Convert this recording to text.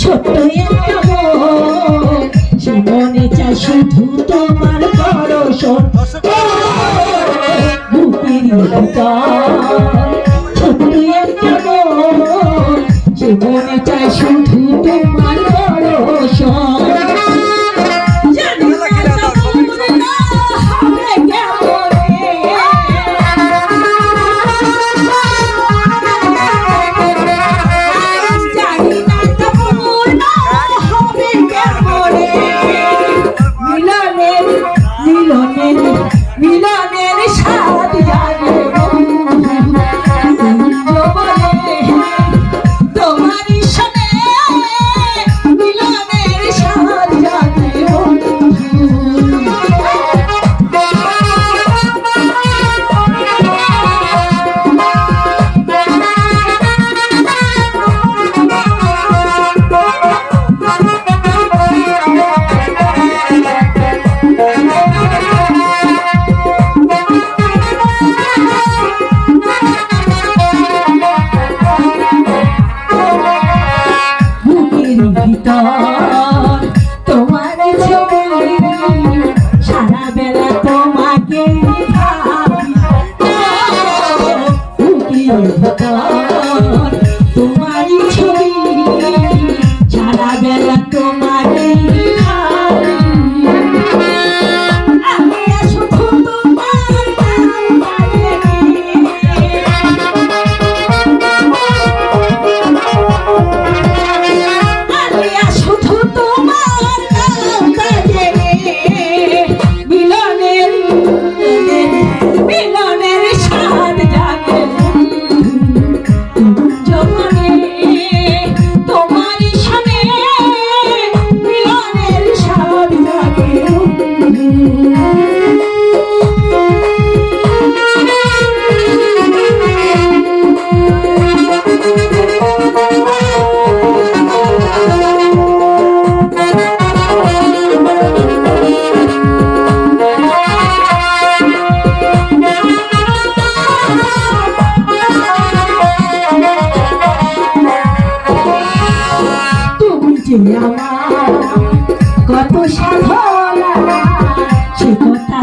ছোট্ট একটা মন সে মনে চাই শুধু তোমার। দর্শন বুকের ছোট্ট একটা জীবনে চাই শুধু মিলনে Arabella. কত সাধনা সে কথা